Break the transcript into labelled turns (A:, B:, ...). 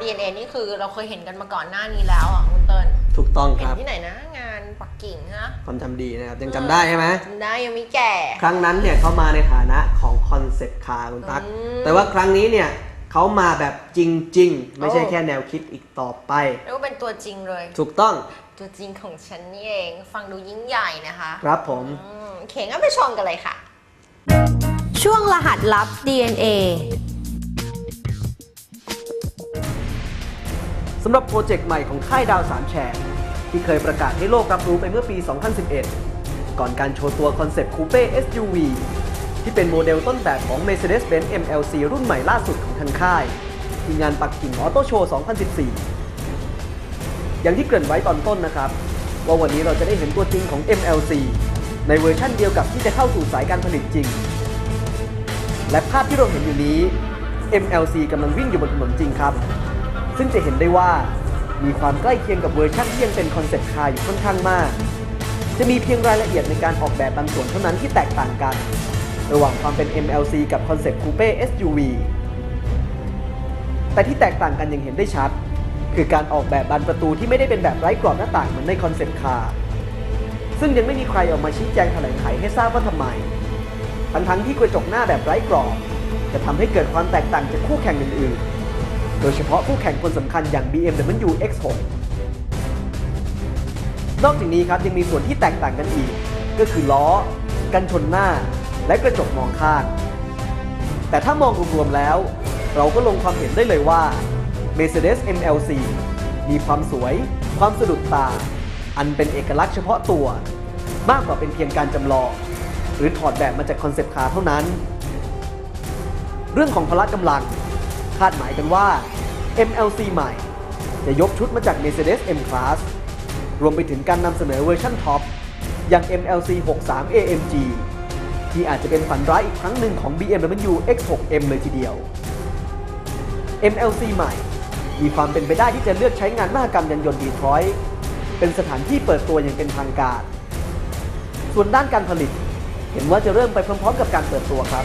A: DNA นี่คือเราเคยเห็นกันมาก่อนหน้านี้แล้วอะคุณเติ้ล
B: ถูกต้องค
A: เห็น
B: รับ
A: ที่ไหนนะ งานปักกิ่งนะ
B: ความจำดีนะครับ ยังจำได้ใช่ไหม
A: จำได้ยังไม่แก่
B: ครั้งนั้นเนี่ยเขามาในฐานะของคอนเซ็ปต์คาร์คุณตั๊ก
A: อืม
B: แต่ว่าครั้งนี้เนี่ยเขามาแบบจริง ๆ ไม่ใช่
A: โอ้
B: แค่แนวคิดอีกต่อไป
A: เรียกว่าเป็นตัวจริงเลย
B: ถูกต้อง
A: ตัวจริงของฉันนี่เองฟังดูยิ่งใหญ่นะคะ
B: ครับผม
A: อืมโอเข่งก็ไปชมกันเลยค่ะ
C: ช่วงรหัสลับ DNA
B: สำหรับโปรเจกต์ใหม่ของค่ายดาวสามแฉกที่เคยประกาศให้โลกรับรู้ไปเมื่อปี 2011 ก่อนการโชว์ตัวคอนเซปต์คูเป้ SUV ที่เป็นโมเดลต้นแบบของ Mercedes-Benz MLC รุ่นใหม่ล่าสุดของทางค่ายที่งานปักกิ่งออโต้โชว์ 2014 อย่างที่เกริ่นไว้ตอนต้นนะครับ ว่าวันนี้เราจะได้เห็นตัวจริงของ MLC ในเวอร์ชั่นเดียวกับที่จะเข้าสู่สายการผลิตจริง และภาพที่เราเห็นอยู่นี้ MLC กำลังวิ่งอยู่บนถนนจริงครับ ซึ่งจะเห็นได้ว่ามีความใกล้เคียงกับเวอร์ชันที่ยังเป็นคอนเซ็ปต์คาอยู่ค่อนข้างมาก จะมีเพียงรายละเอียดในการออกแบบบางส่วนเท่านั้นที่แตกต่างกัน ระหว่างความเป็น MLC กับคอนเซ็ปต์คูเป้ SUV แต่ที่แตกต่างกันอย่างเห็นได้ชัด คือการออกแบบบานประตูที่ไม่ได้เป็นแบบไร้กรอบหน้าต่างเหมือนในคอนเซ็ปต์คาซึ่งยังไม่มีใครออกมาชี้แจงแถลงไขให้ทราบว่าทำไม ทั้งๆที่กระจกหน้าแบบไร้กรอบ จะทำให้เกิดความแตกต่างจากคู่แข่งอื่นๆ โดยเฉพาะคู่แข่งคนสำคัญอย่าง BMW X6 นอกจากนี้ครับยังมีส่วนที่แตกต่างกันอีก ก็คือล้อ กันชนหน้า และกระจกมองข้าง แต่ถ้ามองรวมๆแล้ว เราก็ลงความเห็นได้เลยว่า Mercedes MLC มีความสวย ความสะดุดตา อันเป็นเอกลักษณ์เฉพาะตัว มากกว่าเป็นเพียงการจำลอง หรือถอดแบบมาจากคอนเซปต์คาร์เท่านั้น เรื่องของพละกำลัง คาดหมายกันว่า MLC ใหม่ จะยกชุดมาจาก Mercedes M-Class รวมไปถึงการนำเสนอเวอร์ชันท็อป อย่าง MLC 63 AMG ที่อาจจะเป็นฝันร้ายอีกครั้งหนึ่งของ BMW X6M เลยทีเดียว MLC ใหม่ มีความเป็นไปได้ที่จะเลือกใช้งานมหกรรมยานยนต์ดีทรอยต์เป็นสถานที่เปิดตัวอย่างเป็นทางการ ส่วนด้านการผลิต เห็นว่าจะเริ่มไปพร้อมๆ กับการเปิดตัวครับ